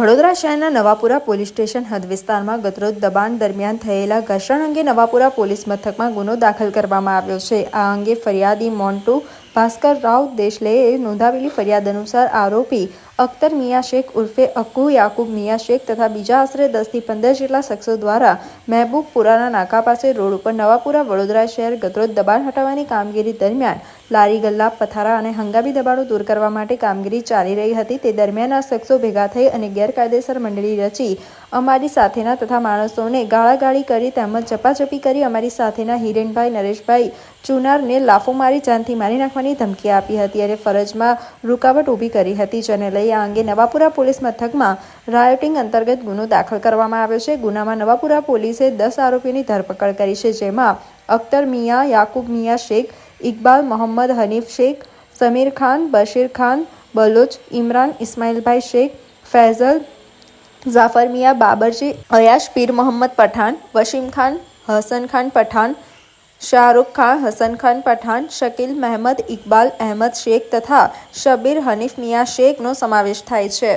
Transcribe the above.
વડોદરા શહેરના Navapura police station હદ વિસ્તારમાં ગતરોજ દબાણ દરમિયાન થયેલા ઘર્ષણ અંગે નવાપુરા પોલીસ મથકમાં ગુનો દાખલ કરવામાં આવ્યો છે. આ અંગે ફરિયાદી મોન્ટુ ભાસ્કર રાવ દેશલેએ નોંધાવેલી ફરિયાદ અનુસાર આરોપી અખ્તર મિયા શેખ ઉર્ફે અક્કુ, યાકુબ મિયા શેખ તથા બીજા આશરે દસથી પંદર જેટલા શખ્સો દ્વારા મહેબૂબપુરાના નાકા પાસે રોડ ઉપર નવાપુરા વડોદરા શહેર ગતરોજ દબાણ હટાવવાની કામગીરી દરમિયાન લારી, ગલ્લા, પથારા અને હંગામી દબાણો દૂર કરવા માટે કામગીરી ચાલી રહી હતી. તે દરમિયાન આ શખ્સો ભેગા થઈ અને ગેરકાયદેસર મંડળી રચી અમારી સાથેના તથા માણસોને ગાળાગાળી કરી તેમજ ચપાચપી કરી અમારી સાથેના હિરેનભાઈ, નરેશભાઈ ચુનારને લાફો મારી, જાનથી મારી નાખવાની ધમકી આપી હતી અને ફરજમાં રૂકાવટ ઊભી કરી હતી, જેને લઈ આ અંગે નવાપુરા પોલીસ મથકમાં રાયોટિંગ અંતર્ગત ગુનો દાખલ કરવામાં આવ્યો છે. ગુનામાં નવાપુરા પોલીસે દસ આરોપીની ધરપકડ કરી છે, જેમાં અખ્તર મિયા, યાકુબ મિયા, શેખ ઇકબાલ, મોહમ્મદ હનીફ શેખ, સમીર ખાન, બશીર ખાન, બલોચ, ઇમરાન, ઇસ્માઇલભાઈ શેખ, ફૈઝલ, જાફર મિયા બાબરજી અયાશ પીર મોહમ્મદ પઠાણ વસીમ ખાન, હસન ખાન પઠાણ, શાહરૂખ ખાન, હસન ખાન પઠાણ, શકીલ મહેમદ, ઇકબાલ અહેમદ શેખ તથા શબીર હનીફ મિયા શેખનો સમાવેશ થાય છે.